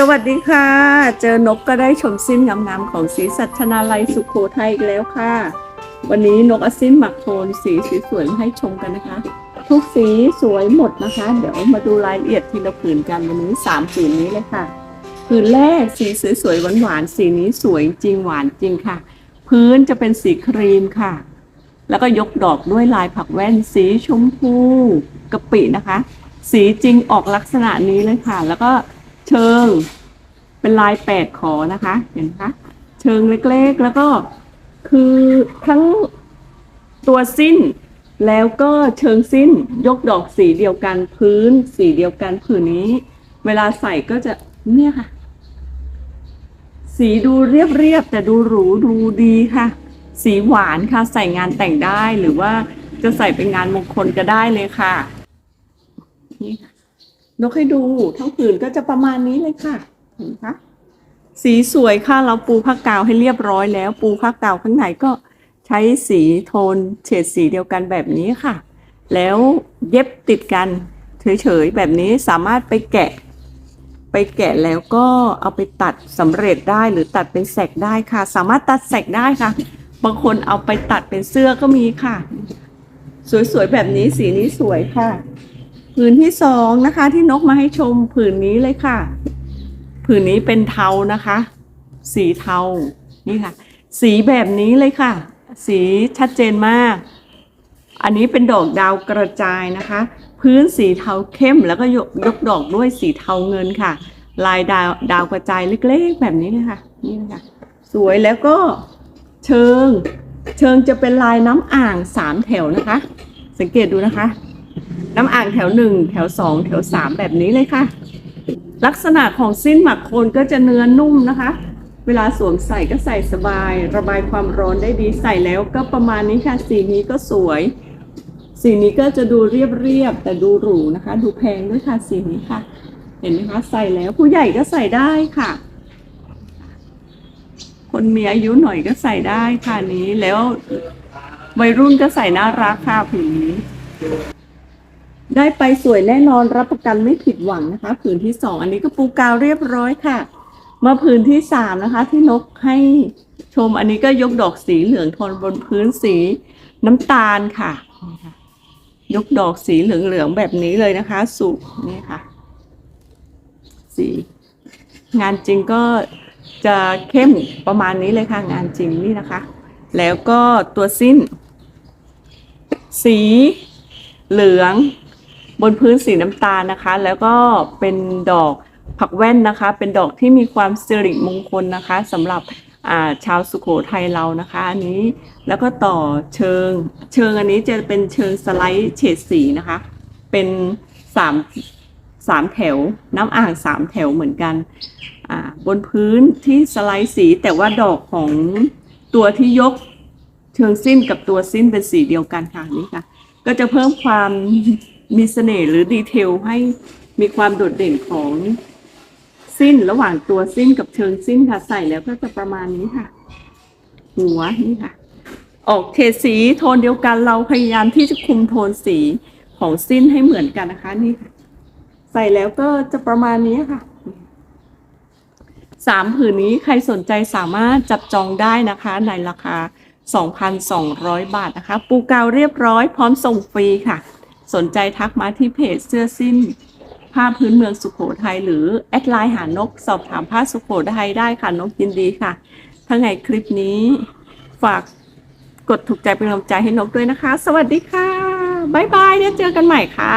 สวัสดีค่ะ เจอนกก็ได้ชมสิ้นงามๆของสีสัชนาลัยสุโขทัยอีกแล้วค่ะ วันนี้นกอสิ้นหมักโทนสีสวยมาให้ชมกันนะคะ ทุกสีสวยหมดนะคะ เดี๋ยวมาดูรายละเอียดทีละผืนกันวันนี้สามผืนนี้เลยค่ะผืนแรกสีสวยๆหวานๆสีนี้สวยจริงหวานจริงค่ะ พื้นจะเป็นสีครีมค่ะ แล้วก็ยกดอกด้วยลายผักแว่นสีชมพูกะปินะคะ สีจริงออกลักษณะนี้เลยค่ะ แล้วก็ เชิง เป็นลายแปดขอนะคะ เห็นไหมคะเชิงเล็กๆ แล้วก็คือทั้งตัวสิ้น แล้วก็เชิงสิ้นยกดอกสีเดียวกันพื้นสีเดียวกันผืนนี้ เวลาใส่ก็จะเนี่ยค่ะ สีดูเรียบๆแต่ดูหรูดูดีค่ะ สีหวานค่ะใส่งานแต่งได้หรือว่าจะใส่เป็นงานมงคลก็ได้เลยค่ะนี่ค่ะ นกให้ดูทั้งผืนก็จะประมาณนี้เลยค่ะเห็นไหมคะสีสวยค่ะเราปูผ้ากาวให้เรียบร้อยแล้ว ปูผ้ากาวข้างในก็ใช้สีโทนเฉดสีเดียวกันแบบนี้ค่ะ แล้วเย็บติดกันเฉยๆแบบนี้สามารถไปแกะ ไปแกะแล้วก็เอาไปตัดสำเร็จได้หรือตัดเป็นแสกได้ค่ะ สามารถตัดแสกได้ค่ะ บางคนเอาไปตัดเป็นเสื้อก็มีค่ะ สวยๆแบบนี้สีนี้สวยค่ะ ผืนที่สองนะคะ ที่นกมาให้ชมผืนนี้เลยค่ะ ผืนนี้เป็นเทานะคะ สีเทานี่ค่ะ สีแบบนี้เลยค่ะ สีชัดเจนมาก อันนี้เป็นดอกดาวกระจายนะคะ พื้นสีเทาเข้มแล้วก็ยกยกดอกด้วยสีเทาเงินค่ะ ลายดาวดาวกระจายเล็กๆ แบบนี้เลยค่ะนี่นะคะสวยแล้วก็เชิง เชิงจะเป็นลายน้ำอ่างสามแถวนะคะ สังเกตดูนะคะ น้ำอ่างแถวหนึ่งแถวสองแถวสามแบบนี้เลยค่ะ ลักษณะของสิ้นหมักโคนก็จะเนื้อนุ่มนะคะ เวลาสวมใส่ก็ใส่สบาย ระบายความร้อนได้ดีใส่แล้วก็ประมาณนี้ค่ะ สีนี้ก็สวย สีนี้ก็จะดูเรียบๆแต่ดูหรูนะคะ ดูแพงด้วยค่ะสีนี้ค่ะ เห็นไหมคะใส่แล้วผู้ใหญ่ก็ใส่ได้ค่ะคนมีอายุหน่อยก็ใส่ได้ค่ะนี้แล้ววัยรุ่นก็ใส่น่ารักค่ะผืนนี้ ได้ไปสวยแน่นอนรับประกันไม่ผิดหวังนะคะ ผืนที่สองอันนี้ก็ปูกาวเรียบร้อยค่ะ มาผืนที่สามนะคะ ที่นกให้ชมอันนี้ก็ยกดอกสีเหลืองทนบนพื้นสีน้ำตาลค่ะนี่ค่ะยกดอกสีเหลืองๆแบบนี้เลยนะคะ สุกนี่ค่ะ สี งานจริงก็จะเข้มประมาณนี้เลยค่ะ งานจริงนี่นะคะ แล้วก็ตัวสิ้น สีเหลือง บนพื้นสีน้ำตาลนะคะ แล้วก็เป็นดอกผักแว่นนะคะ เป็นดอกที่มีความสิริมงคลนะคะสำหรับชาวสุโขทัยเรานะคะอันนี้แล้วก็ต่อเชิง เชิงอันนี้จะเป็นเชิงสไลด์เฉดสีนะคะ เป็นสามสามแถวน้ำอ่างสามแถวเหมือนกันบนพื้นที่สไลด์สีแต่ว่าดอกของตัวที่ยกเชิงสิ้นกับตัวสิ้นเป็นสีเดียวกันค่ะนี่ค่ะ ก็จะเพิ่มความ มีเสน่ห์หรือดีเทลให้มีความโดดเด่นของสิ้นระหว่างตัวสิ้นกับเชิงสิ้นค่ะ ใส่แล้วก็จะประมาณนี้ค่ะ หัวนี่ค่ะ ออกเฉดสีโทนเดียวกันเราพยายามที่จะคุมโทนสีของสิ้นให้เหมือนกันนะคะนี่ค่ะใส่แล้วก็จะประมาณนี้ค่ะสามผืนนี้ใครสนใจสามารถจับจองได้นะคะ ในราคา 2,200 บาทนะคะ ปูกาวเรียบร้อยพร้อมส่งฟรีค่ะ สนใจทักมาที่เพจเสื้อสิ้น ผ้าพื้นเมืองสุขโขทัยหรือ แอดไลน์หานกสอบถามผ้าสุขโขทัยได้ค่ะนกยินดีค่ะ ถ้าไงคลิปนี้ฝากกดถูกใจเป็นกำลังใจให้นกด้วยนะคะ สวัสดีค่ะ บ๊ายบายเดี๋ยวเจอกันใหม่ค่ะ